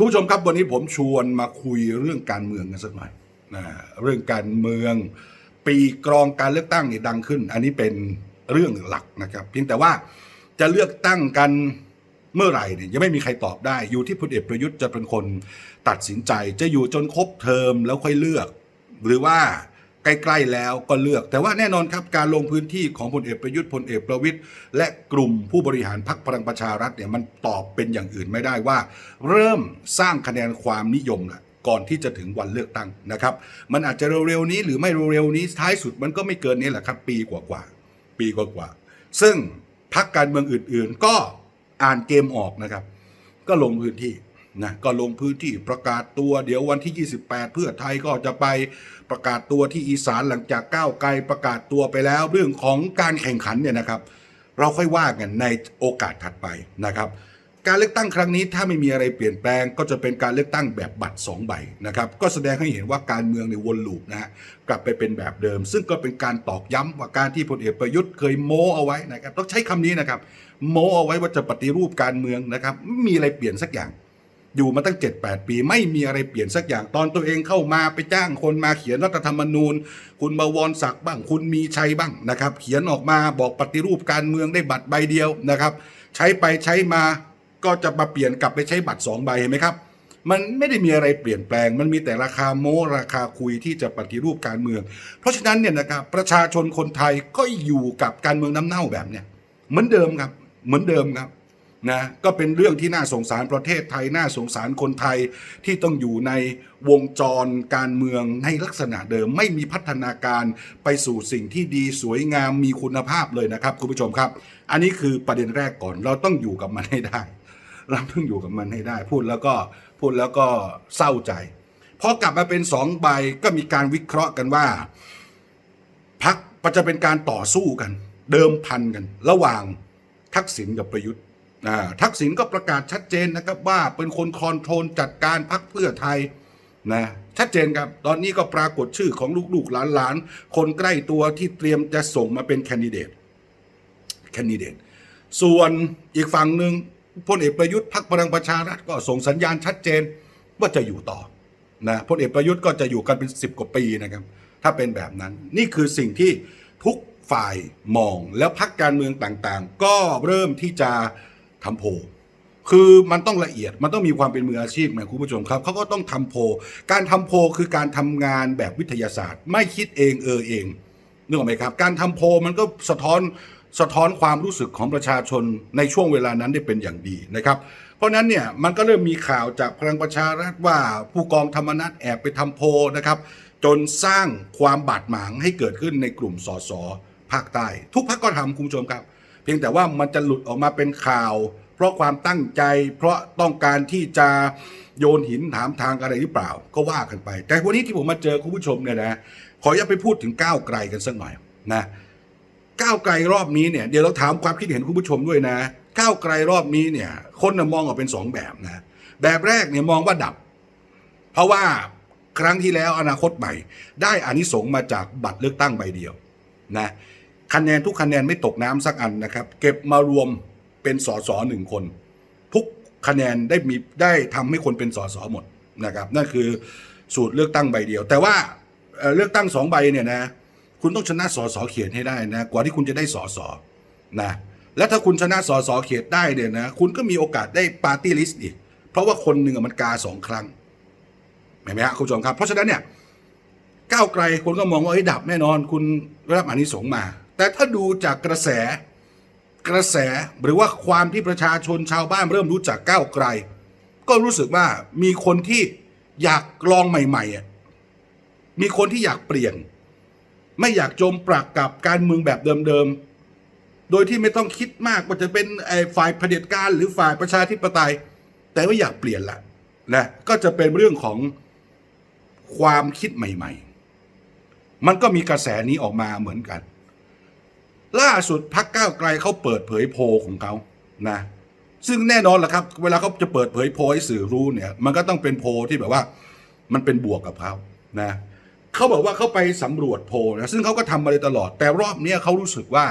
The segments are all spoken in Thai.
คุณผู้ชมครับวันนี้ผมชวนมาคุยเรื่องการเมืองกันสักหน่อยนะเรื่องการเมือง ปีกรองการเลือกตั้งเนี่ยดังขึ้น อันนี้เป็นเรื่องหลักนะครับ เพียงแต่ว่าจะเลือกตั้งกันเมื่อไหร่เนี่ยยังไม่มีใครตอบได้ อยู่ที่พลเอกประยุทธ์จะเป็นคนตัดสินใจ จะอยู่จนครบเทอมแล้วค่อยเลือก หรือว่า ใกล้ๆแล้วก็เลือก แต่ว่าแน่นอนครับการลงพื้นที่ของพลเอกประยุทธ์พลเอกประวิตยและกลุ่มผู้บริหารพรรคพลังประชารัฐเนี่ยมันตอบเป็นอย่างอื่นไม่ได้ว่า เริ่มสร้างคะแนนความนิยมละก่อนที่จะถึงวันเลือกตั้งนะครับ มันอาจจะเร็วๆนี้หรือไม่เร็วๆนี้ท้ายสุดมันก็ไม่เกินนี้แหละครับ ปีกว่าๆปีกว่าๆซึ่งพรรคการเมืองอื่นๆ ก็อ่านเกมออกนะครับ ก็ลงพื้นที่ นะก็ลงพื้นที่ประกาศตัวเดี๋ยววันที่ 28 เพื่อไทยก็จะไปประกาศตัวที่อีสานหลังจากก้าวไกลประกาศตัวไปแล้ว เรื่องของการแข่งขันเนี่ยนะครับ เราค่อยว่ากันในโอกาสถัดไปนะครับการเลือกตั้งครั้งนี้ถ้าไม่มีอะไรเปลี่ยนแปลง ก็จะเป็นการเลือกตั้งแบบบัตร 2 ใบนะครับก็แสดงให้เห็นว่าการเมืองในวนลูปนะฮะกลับไปเป็นแบบเดิม ซึ่งก็เป็นการตอกย้ำว่าการที่พลเอกประยุทธ์เคยโม้เอาไว้นะครับต้องใช้คำนี้นะครับโม้เอาไว้ว่าจะปฏิรูปการเมืองนะครับไม่มีอะไรเปลี่ยนสักอย่าง อยู่มาตั้ง 7-8 ปี ไม่มีอะไรเปลี่ยนสักอย่างตอนตัวเองเข้ามาไปจ้างคนมาเขียนรัฐธรรมนูญ คุณบวรศักดิ์บ้าง คุณมีชัยบ้างนะครับ เขียนออกมาบอกปฏิรูปการเมืองได้บัตรใบเดียวนะครับ ใช้ไปใช้มาก็จะมาเปลี่ยนกลับไปใช้บัตรสองใบเห็นไหมครับ มันไม่ได้มีอะไรเปลี่ยนแปลง มันมีแต่ราคาโม้ราคาคุยที่จะปฏิรูปการเมือง เพราะฉะนั้นเนี่ยนะครับประชาชนคนไทยก็อยู่กับการเมืองน้ำเน่าแบบเนี้ยเหมือนเดิมครับเหมือนเดิมครับ นะก็เป็นเรื่องที่น่าสงสารประเทศไทยน่าสงสารคนไทยที่ต้องอยู่ในวงจรการเมืองในลักษณะเดิม ไม่มีพัฒนาการไปสู่สิ่งที่ดีสวยงามมีคุณภาพเลยนะครับคุณผู้ชมครับ อันนี้คือประเด็นแรกก่อนเราต้องอยู่กับมันให้ได้ เราต้องอยู่กับมันให้ได้ พูดแล้วก็พูดแล้วก็เศร้าใจพอกลับมาเป็นสองใบก็มีการวิเคราะห์กันว่าพักจะเป็นการต่อสู้กัน เดิมพันกัน ระหว่างทักษิณกับประยุทธ์ ทักษิณก็ประกาศชัดเจนนะครับว่าเป็นคนคอนโทรลจัดการพักเพื่อไทยนะชัดเจนครับตอนนี้ก็ปรากฏชื่อของลูกๆหลานๆ คนใกล้ตัวที่เตรียมจะส่งมาเป็นแคนดิเดตแคนดิเดตส่วนอีกฝั่งหนึ่งพลเอกประยุทธ์พักพลังประชารัฐก็ส่งสัญญาณชัดเจนว่าจะอยู่ต่อนะพลเอกประยุทธ์ก็จะอยู่กันเป็นสิบกว่าปีนะครับ ถ้าเป็นแบบนั้นนี่คือสิ่งที่ทุกฝ่ายมองแล้วพักการเมืองต่างๆ ก็เริ่มที่จะ ทำโพคือมันต้องละเอียดมันต้องมีความเป็นมืออาชีพไหมคุณผู้ชมครับเขาก็ต้องทำโพการทำโพคือการทำงานแบบวิทยาศาสตร์ ไม่คิดเองเออเองนึกออกไหมครับ การทำโพมันก็สะท้อนสะท้อนความรู้สึกของประชาชนในช่วงเวลานั้นได้เป็นอย่างดีนะครับ เพราะนั้นเนี่ยมันก็เริ่มมีข่าวจากพลังประชารัฐว่าผู้กองธรรมนัฐแอบไปทำโพนะครับ จนสร้างความบาดหมางให้เกิดขึ้นในกลุ่มสสภาคใต้ทุกพักก็ทำคุณผู้ชมครับเพียงแต่ว่ามันจะหลุดออกมาเป็นข่าว เพราะความตั้งใจ เพราะต้องการที่จะโยนหินถามทางอะไรหรือเปล่า ก็ว่ากันไป แต่วันนี้ที่ผมมาเจอคุณผู้ชมเนี่ยนะขออย่าไปพูดถึงก้าวไกลกันสักหน่อยนะก้าวไกลรอบนี้เนี่ยเดี๋ยวเราถามความคิดเห็นคุณผู้ชมด้วยนะก้าวไกลรอบนี้เนี่ยคนมองออกเป็นสองแบบนะแบบแรกเนี่ยมองว่าดับ เพราะว่าครั้งที่แล้วอนาคตใหม่ ได้อานิสงส์มาจากบัตรเลือกตั้งใบเดียวนะ คะแนนทุกคะแนนไม่ตกน้ำสักอันนะครับ เก็บมารวมเป็นสสหนึ่งคน ทุกคะแนนได้มีได้ทำให้คนเป็นสสหมดนะครับ นั่นคือสูตรเลือกตั้งใบเดียว แต่ว่าเเลือกตั้งสองใบเนี่ยนะ คุณต้องชนะสสเขตให้ได้นะกว่าที่คุณจะได้สสนะและถ้าคุณชนะสสเขตได้เนี่ยนะคุณก็มีโอกาสได้ปาร์ตี้ลิสต์อีก เพราะว่าคนหนึ่งมันกาสองครั้งเห็นไหมฮะคุณผู้ชมครับ เพราะฉะนั้นเนี่ยก้าวไกลคนก็มองว่าเฮ้ดับแน่นอน คุณรับอานิสงส์มา แต่ถ้าดูจากกระแสกระแสหรือว่าความที่ประชาชนชาวบ้านเริ่มรู้จักก้าวไกล ก็รู้สึกว่ามีคนที่อยากลองใหม่ๆอะมีคนที่อยากเปลี่ยน ไม่อยากจมปลักกับการเมืองแบบเดิมๆ โดยที่ไม่ต้องคิดมากว่าจะเป็นไอ้ฝ่ายเผด็จการหรือฝ่ายประชาธิปไตย แต่ว่าอยากเปลี่ยนละนะก็จะเป็นเรื่องของความคิดใหม่ ๆ มันก็มีกระแสนี้ออกมาเหมือนกัน ล่าสุดพักก้าวไกลเขาเปิดเผยโพลของเขานะ ซึ่งแน่นอนแหละครับ เวลาเขาจะเปิดเผยโพลให้สื่อรู้เนี่ย มันก็ต้องเป็นโพลที่แบบว่า มันเป็นบวกกับเขานะเขาบอกว่าเขาไปสำรวจโพลนะซึ่งเขาก็ทำมาเลยตลอด แต่รอบเนี้ยเขารู้สึกว่า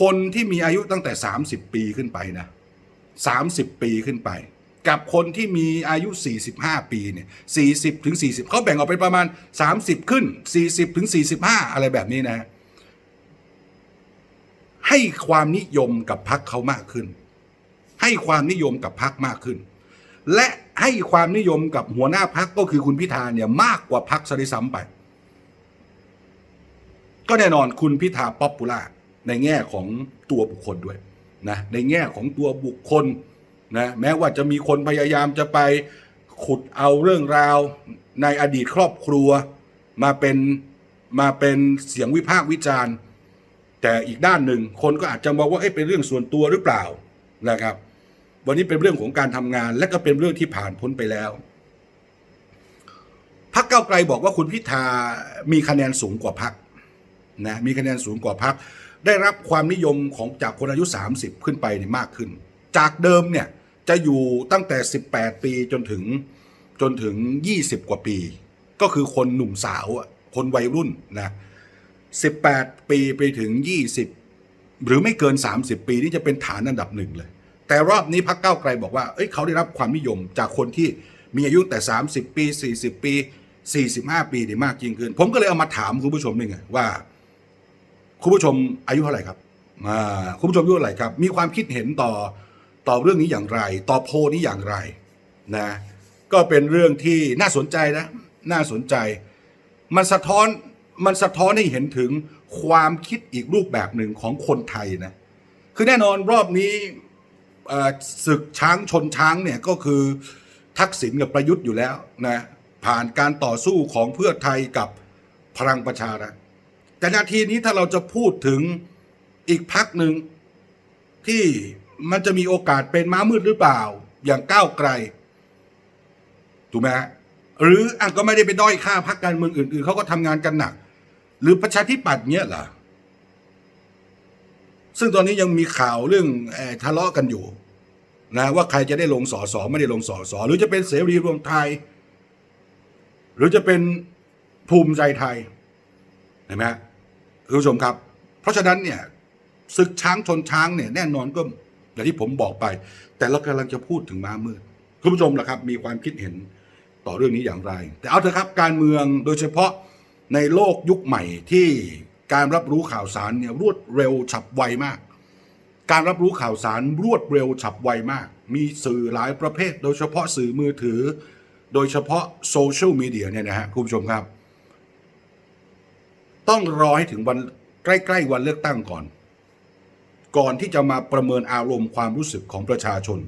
คนที่มีอายุตั้งแต่ 30 ปีขึ้นไปนะ30 ปีขึ้นไป กับคนที่มีอายุ 45 ปีเนี่ย40ถึง40เขาแบ่งออกเป็นประมาณ 30 ขึ้น 40ถึง45 อะไรแบบนี้นะ ให้ความนิยมกับพักเขามากขึ้น ให้ความนิยมกับพักมากขึ้น และให้ความนิยมกับหัวหน้าพักก็คือคุณพิธาเนี่ยมากกว่าพักซะด้วยซ้ำไป ก็แน่นอนคุณพิธาป๊อปปูล่าในแง่ของตัวบุคคลด้วยนะในแง่ของตัวบุคคลนะแม้ว่าจะมีคนพยายามจะไปขุดเอาเรื่องราวในอดีตครอบครัวมาเป็นมาเป็นเสียงวิพากษ์วิจารณ์ แต่อีกด้านหนึ่งคนก็อาจจะมองว่าเอ้เป็นเรื่องส่วนตัวหรือเปล่านะครับ วันนี้เป็นเรื่องของการทำงานและก็เป็นเรื่องที่ผ่านพ้นไปแล้วพักเก้าไกลบอกว่าคุณพิธามีคะแนนสูงกว่าพักนะมีคะแนนสูงกว่าพักได้รับความนิยมของจากคนอายุ 30 ขึ้นไปเนี่ยมากขึ้น จากเดิมเนี่ยจะอยู่ตั้งแต่ 18 ปีจนถึงจนถึง 20 กว่าปี ก็คือคนหนุ่มสาวคนวัยรุ่นนะ 18 ปีไปถึง 20 หรือไม่เกิน 30 ปีนี่จะเป็นฐานอันดับหนึ่งเลย แต่รอบนี้พักเก้าไกลบอกว่าเอ้ยเขาได้รับความนิยมจากคนที่มีอายุแต่ 30 ปี 40 ปี 45 ปีนี่มากยิ่งขึ้น ผมก็เลยเอามาถามคุณผู้ชมนี่ไงว่า คุณผู้ชมอายุเท่าไหร่ครับคุณผู้ชมอายุเท่าไหร่ครับ มีความคิดเห็นต่อต่อเรื่องนี้อย่างไร ต่อโพนี้อย่างไรนะก็เป็นเรื่องที่น่าสนใจนะ น่าสนใจ มันสะท้อน มันสะท้อนให้เห็นถึงความคิดอีกรูปแบบหนึ่งของคนไทยนะ คือแน่นอนรอบนี้ศึกช้างชนช้างเนี่ยก็คือทักษิณกับประยุทธ์อยู่แล้วนะผ่านการต่อสู้ของเพื่อไทยกับพลังประชารัฐแต่นาทีนี้ถ้าเราจะพูดถึงอีกพักหนึ่งที่มันจะมีโอกาสเป็นม้ามืดหรือเปล่า อย่างก้าวไกลถูกไหมหรืออะก็ไม่ได้ไปด้อยค่าพักการเมืองอื่น ๆเขาก็ทำงานกันหนัก หรือประชาธิปัตย์เนี้ยเหรอซึ่งตอนนี้ยังมีข่าวเรื่องอทะเลาะกันอยู่นะว่าใครจะได้ลงสอสอไม่ได้ลงสอสอหรือจะเป็นเสรีรวมไทย หรือจะเป็นภูมิใจไทยเห็นไหมคุณผู้ชมครับ เพราะฉะนั้นเนี่ยศึกช้างชนช้างเนี่ยแน่นอนก็อย่างที่ผมบอกไป แต่เรากำลังจะพูดถึงม้ามืดคุณผู้ชมล่ะครับ มีความคิดเห็นต่อเรื่องนี้อย่างไร แต่เอาเถอะครับการเมืองโดยเฉพาะ ในโลกยุคใหม่ที่การรับรู้ข่าวสารเนี่ยรวดเร็วฉับไวมาก การรับรู้ข่าวสารรวดเร็วฉับไวมาก มีสื่อหลายประเภท โดยเฉพาะสื่อมือถือ โดยเฉพาะโซเชียลมีเดียเนี่ยนะฮะคุณผู้ชมครับ ต้องรอให้ถึงวันใกล้ ๆ วันเลือกตั้งก่อน ก่อนที่จะมาประเมินอารมณ์ความรู้สึกของประชาชน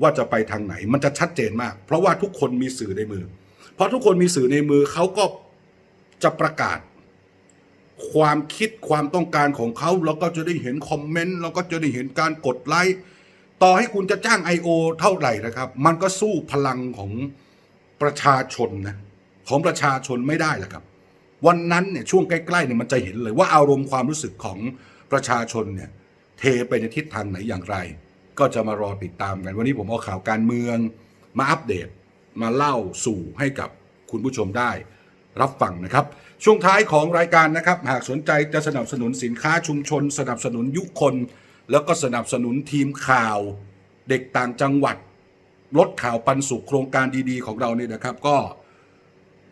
ว่าจะไปทางไหนมันจะชัดเจนมาก เพราะว่าทุกคนมีสื่อในมือ เพราะทุกคนมีสื่อในมือเขาก็ จะประกาศ ความคิดความต้องการของเขาเราก็จะได้เห็นคอมเมนต์เราก็จะได้เห็นการกดไลค์ต่อให้คุณจะจ้าง I.O. เท่าไหร่นะครับ มันก็สู้พลังของประชาชนนะของประชาชนไม่ได้แหละครับ วันนั้นเนี่ยช่วงใกล้ๆเนี่ยมันจะเห็นเลยว่าอารมณ์ความรู้สึกของประชาชนเนี่ยเทไปในทิศทางไหนอย่างไร ก็จะมารอติดตามกัน วันนี้ผมเอาข่าวการเมือง มาอัปเดตมาเล่าสู่ให้กับคุณผู้ชมได้ รับฟังนะครับ ช่วงท้ายของรายการนะครับ หากสนใจจะสนับสนุนสินค้าชุมชน สนับสนุนยุคคน แล้วก็สนับสนุนทีมข่าว เด็กต่างจังหวัด ลดข่าวปันสุขโครงการดีๆ ของเราเนี่ยนะครับ ก็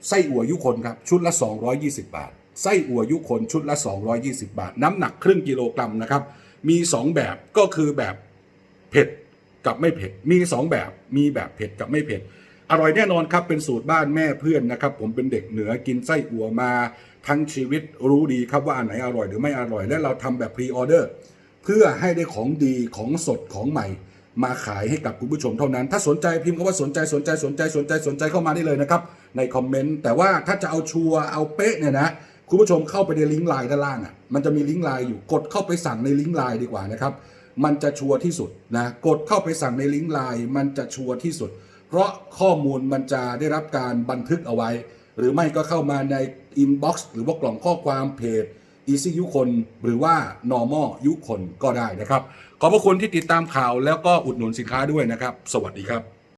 ไส้อั่วยุคนครับชุดละ 220 บาทไส้อั่วยุคนชุดละ 220 บาท น้ำหนักครึ่งกิโลกรัมนะครับ มี 2 แบบก็คือแบบเผ็ดกับไม่เผ็ด มี 2 แบบ มีแบบเผ็ดกับไม่เผ็ด อร่อยแน่นอนครับเป็นสูตรบ้านแม่เพื่อนนะครับ ผมเป็นเด็กเหนือกินไส้อั่วมาทั้งชีวิตรู้ดีครับว่าอันไหนอร่อยหรือไม่อร่อย และเราทำแบบพรีออเดอร์เพื่อให้ได้ของดีของสดของใหม่ มาขายให้กับคุณผู้ชมเท่านั้น ถ้าสนใจพิมพ์คำว่าสนใจสนใจสนใจสนใจสนใจเข้ามาได้เลยนะครับ ในคอมเมนต์แต่ว่าถ้าจะเอาชัวร์เอาเป๊ะเนี่ยนะคุณผู้ชมเข้าไปในลิงก์ไลน์ด้านล่างอะมันจะมีลิงก์ไลน์อยู่กดเข้าไปสั่งในลิงก์ไลน์ดีกว่านะครับมันจะชัวร์ที่สุดนะกดเข้าไปสั่งในลิงก์ไลน์มันจะชัวร์ที่สุด เพราะข้อมูลมันจะได้รับการบันทึกเอาไว้ หรือไม่ก็เข้ามาในอินบ็อกซ์หรือว่ากล่องข้อความเพจอีซียุคนหรือว่า Normal ยุคนก็ได้นะครับ ขอบพระคุณที่ติดตามข่าวแล้วก็อุดหนุนสินค้าด้วยนะครับ สวัสดีครับ